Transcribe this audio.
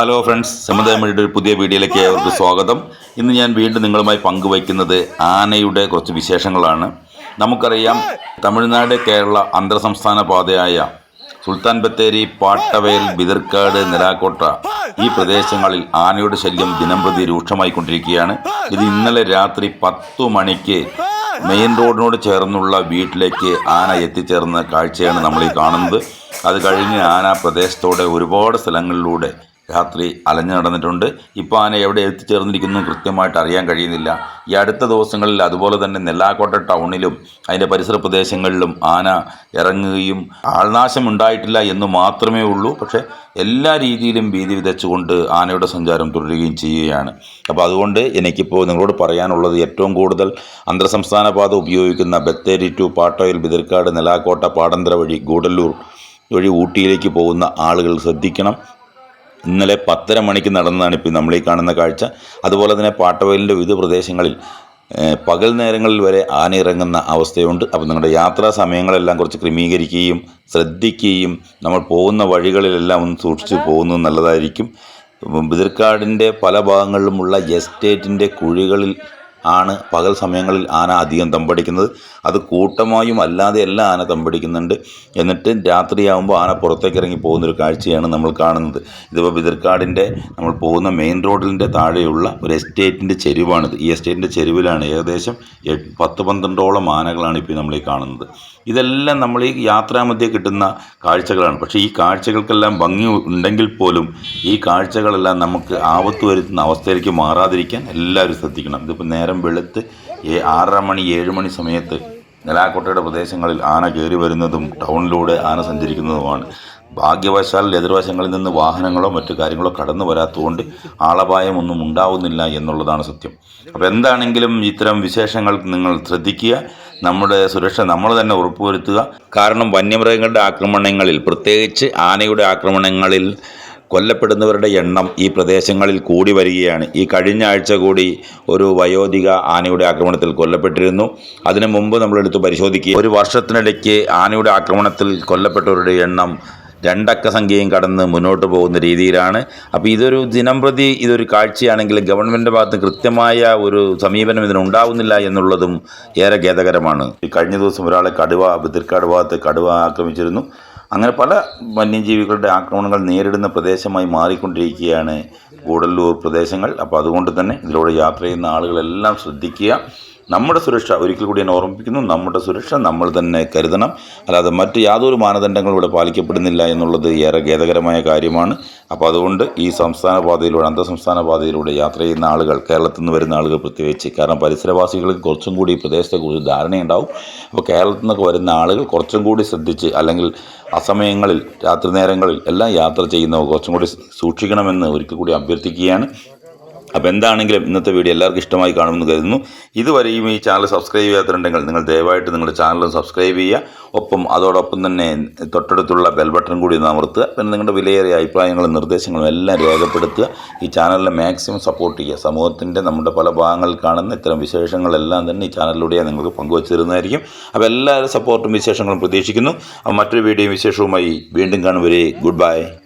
Hello friends സമുദായമയുടെ ഒരു പുതിയ വീഡിയോയിലേക്ക് ഏവർക്ക് സ്വാഗതം. ഇന്ന് ഞാൻ വീണ്ടും നിങ്ങളുമായി പങ്കുവയ്ക്കുന്നത് ആനയുടെ കുറച്ച് വിശേഷങ്ങളാണ്. നമുക്കറിയാം തമിഴ്നാട് കേരള അന്തർ സംസ്ഥാന പാതയായ സുൽത്താൻ ബത്തേരി പാട്ടവയൽ ബിദർക്കാട് നിലാക്കോട്ട ഈ പ്രദേശങ്ങളിൽ ആനയുടെ ശല്യം ദിനംപ്രതി രൂക്ഷമായിക്കൊണ്ടിരിക്കുകയാണ്. ഇത് ഇന്നലെ രാത്രി പത്തു മണിക്ക് മെയിൻ റോഡിനോട് ചേർന്നുള്ള വീട്ടിലേക്ക് ആന എത്തിച്ചേർന്ന കാഴ്ചയാണ് നമ്മൾ ഈ കാണുന്നത്. അത് കഴിഞ്ഞ് ആന പ്രദേശത്തോടെ ഒരുപാട് സ്ഥലങ്ങളിലൂടെ രാത്രി അലഞ്ഞു നടന്നിട്ടുണ്ട്. ഇപ്പോൾ ആന എവിടെ എത്തിച്ചേർന്നിരിക്കുന്നു കൃത്യമായിട്ട് അറിയാൻ കഴിയുന്നില്ല. ഈ അടുത്ത ദിവസങ്ങളിൽ അതുപോലെ തന്നെ നെല്ലാക്കോട്ട ടൗണിലും അതിന്റെ പരിസര പ്രദേശങ്ങളിലും ആന ഇറങ്ങുകയും ആൾനാശം ഉണ്ടായിട്ടില്ല എന്ന് മാത്രമേ ഉള്ളൂ. പക്ഷേ എല്ലാ രീതിയിലും ഭീതി വിതച്ചുകൊണ്ട് ആനയുടെ സഞ്ചാരം തുടരുകയും ചെയ്യുകയാണ്. അപ്പോൾ അതുകൊണ്ട് എനിക്കിപ്പോൾ നിങ്ങളോട് പറയാനുള്ളത് ഏറ്റവും കൂടുതൽ അന്തർ സംസ്ഥാന പാത ഉപയോഗിക്കുന്ന ബത്തേരി ടു പാട്ടോയിൽ ബിതിർക്കാട് നെലാക്കോട്ട പാടന്തര വഴി ഗൂഡല്ലൂർ വഴി ഊട്ടിയിലേക്ക് പോകുന്ന ആളുകൾ ശ്രദ്ധിക്കണം. ഇന്നലെ പത്തര മണിക്ക് നടന്നതാണ് ഇപ്പോൾ നമ്മൾ ഈ കാണുന്ന കാഴ്ച. അതുപോലെ തന്നെ പാട്ടവയലിന്റെ വിവിധ പ്രദേശങ്ങളിൽ പകൽ നേരങ്ങളിൽ വരെ ആന ഇറങ്ങുന്ന അവസ്ഥയുണ്ട്. അപ്പോൾ നിങ്ങളുടെ യാത്രാ സമയങ്ങളെല്ലാം കുറച്ച് ക്രമീകരിക്കുകയും ശ്രദ്ധിക്കുകയും നമ്മൾ പോകുന്ന വഴികളിലെല്ലാം ഒന്ന് സൂക്ഷിച്ച് പോകുന്നത് നല്ലതായിരിക്കും. ബിതിർക്കാടിന്റെ പല ഭാഗങ്ങളിലുമുള്ള എസ്റ്റേറ്റിന്റെ കുഴികളിൽ ആണ് പകൽ സമയങ്ങളിൽ ആന അധികം തമ്പടിക്കുന്നത് അത് കൂട്ടമായും അല്ലാതെ എല്ലാ ആന തമ്പടിക്കുന്നുണ്ട് എന്നിട്ട് രാത്രിയാകുമ്പോൾ ആന പുറത്തേക്ക് ഇറങ്ങി പോകുന്നൊരു കാഴ്ചയാണ് നമ്മൾ കാണുന്നത്. ഇതിപ്പോൾ ബിദർക്കാടിന്റെ നമ്മൾ പോകുന്ന മെയിൻ റോഡിന്റെ താഴെയുള്ള ഒരു എസ്റ്റേറ്റിന്റെ ചെരുവാണിത്. ഈ എസ്റ്റേറ്റിന്റെ ചെരുവിലാണ് ഏകദേശം പത്ത് പന്ത്രണ്ടോളം ആനകളാണ് ഇപ്പോൾ നമ്മൾ ഈ കാണുന്നത്. ഇതെല്ലാം നമ്മൾ ഈ യാത്രാമധ്യേ കിട്ടുന്ന കാഴ്ചകളാണ്. പക്ഷേ ഈ കാഴ്ചകൾക്കെല്ലാം ഭംഗി ഉണ്ടെങ്കിൽ പോലും ഈ കാഴ്ചകളെല്ലാം നമുക്ക് ആപത്ത് വരുത്തുന്ന അവസ്ഥയിലേക്ക് മാറാതിരിക്കാൻ എല്ലാവരും ശ്രദ്ധിക്കണം. ഇതിപ്പോൾ നേരം വെളുത്ത് ഏ- ആറര മണി ഏഴ് മണി സമയത്ത് നെലാക്കോട്ടയുടെ പ്രദേശങ്ങളിൽ ആന കയറി വരുന്നതും ടൗണിലൂടെ ആന സഞ്ചരിക്കുന്നതുമാണ്. ഭാഗ്യവശാൽ എതിർവശങ്ങളിൽ നിന്ന് വാഹനങ്ങളോ മറ്റു കാര്യങ്ങളോ കടന്നു വരാത്തതുകൊണ്ട് ആളപായമൊന്നും ഉണ്ടാവുന്നില്ല എന്നുള്ളതാണ് സത്യം. അപ്പോൾ എന്താണെങ്കിലും ഇത്തരം വിശേഷങ്ങൾ നിങ്ങൾ ശ്രദ്ധിക്കുക നമ്മുടെ സുരക്ഷ നമ്മൾ തന്നെ ഉറപ്പുവരുത്തുക. കാരണം വന്യമൃഗങ്ങളുടെ ആക്രമണങ്ങളിൽ പ്രത്യേകിച്ച് ആനയുടെ ആക്രമണങ്ങളിൽ കൊല്ലപ്പെടുന്നവരുടെ എണ്ണം ഈ പ്രദേശങ്ങളിൽ കൂടി വരികയാണ്. ഈ കഴിഞ്ഞ ആഴ്ച കൂടി ഒരു വയോധിക ആനയുടെ ആക്രമണത്തിൽ കൊല്ലപ്പെട്ടിരുന്നു. അതിനു മുമ്പ് നമ്മളെടുത്ത് പരിശോധിക്കുക. ഒരു വർഷത്തിനിടയ്ക്ക് ആനയുടെ ആക്രമണത്തിൽ കൊല്ലപ്പെട്ടവരുടെ എണ്ണം രണ്ടക്ക സംഖ്യയും കടന്ന് മുന്നോട്ട് പോകുന്ന രീതിയിലാണ്. അപ്പോൾ ഇതൊരു ദിനംപ്രതി ഇതൊരു കാഴ്ചയാണെങ്കിൽ ഗവൺമെന്റ് ഭാഗത്ത് കൃത്യമായ ഒരു സമീപനം ഇതിനുണ്ടാവുന്നില്ല എന്നുള്ളതും ഏറെ ഖേദകരമാണ്. കഴിഞ്ഞ ദിവസം ഒരാളെ കടുവ ബദിർക്കാട് ഭാഗത്ത് കടുവ ആക്രമിച്ചിരുന്നു. അങ്ങനെ പല വന്യജീവികളുടെ ആക്രമണങ്ങൾ നേരിടുന്ന പ്രദേശമായി മാറിക്കൊണ്ടിരിക്കുകയാണ് ഗൂഡല്ലൂർ പ്രദേശങ്ങൾ. അപ്പോൾ അതുകൊണ്ട് തന്നെ ഇതിലൂടെ യാത്ര ചെയ്യുന്ന ആളുകളെല്ലാം ശ്രദ്ധിക്കുക. നമ്മുടെ സുരക്ഷ ഒരിക്കൽ കൂടി ഞാൻ ഓർമ്മിപ്പിക്കുന്നു. നമ്മുടെ സുരക്ഷ നമ്മൾ തന്നെ കരുതണം. അല്ലാതെ മറ്റ് യാതൊരു മാനദണ്ഡങ്ങളും ഇവിടെ പാലിക്കപ്പെടുന്നില്ല എന്നുള്ളത് ഏറെ ഖേദകരമായ കാര്യമാണ്. അപ്പോൾ അതുകൊണ്ട് ഈ സംസ്ഥാന പാതയിലൂടെ അന്തർ സംസ്ഥാന പാതയിലൂടെ യാത്ര ചെയ്യുന്ന ആളുകൾ കേരളത്തിൽ നിന്ന് വരുന്ന ആളുകൾ പ്രത്യേകിച്ച് കാരണം പരിസരവാസികൾക്ക് കുറച്ചും കൂടി ഈ പ്രദേശത്തെക്കുറിച്ച് ധാരണയുണ്ടാവും. അപ്പോൾ കേരളത്തിൽ നിന്നൊക്കെ വരുന്ന ആളുകൾ കുറച്ചും കൂടി ശ്രദ്ധിച്ച് അല്ലെങ്കിൽ അസമയങ്ങളിൽ രാത്രി നേരങ്ങളിൽ എല്ലാം യാത്ര ചെയ്യുന്നവർ കുറച്ചും കൂടി സൂക്ഷിക്കണമെന്ന് ഒരിക്കൽ കൂടി അഭ്യർത്ഥിക്കുകയാണ്. അപ്പോൾ എന്താണെങ്കിലും ഇന്നത്തെ വീഡിയോ എല്ലാവർക്കും ഇഷ്ടമായി കാണുമെന്ന് കരുതുന്നു. ഇതുവരെയും ഈ ചാനൽ സബ്സ്ക്രൈബ് ചെയ്യാത്തിട്ടുണ്ടെങ്കിൽ നിങ്ങൾ ദയവായിട്ട് നിങ്ങളുടെ ചാനൽ സബ്സ്ക്രൈബ് ചെയ്യുക. ഒപ്പം അതോടൊപ്പം തന്നെ തൊട്ടടുത്തുള്ള ബെൽ ബട്ടൺ കൂടി ഒന്ന് അമർത്തുക. പിന്നെ നിങ്ങളുടെ വിലയേറിയ അഭിപ്രായങ്ങളും നിർദ്ദേശങ്ങളും എല്ലാം രേഖപ്പെടുത്തുക. ഈ ചാനലിനെ മാക്സിമം സപ്പോർട്ട് ചെയ്യുക. സമൂഹത്തിന്റെ നമ്മുടെ പല ഭാഗങ്ങളിൽ കാണുന്ന ഇത്തരം വിശേഷങ്ങളെല്ലാം തന്നെ ഈ ചാനലിലൂടെ നിങ്ങൾക്ക് പങ്കുവച്ചു തരുന്നതായിരിക്കും അപ്പോൾ എല്ലാവരും സപ്പോർട്ടും വിശേഷങ്ങളും പ്രതീക്ഷിക്കുന്നു. മറ്റൊരു വീഡിയോയും വിശേഷവുമായി വീണ്ടും കാണുവരെ ഗുഡ് ബൈ.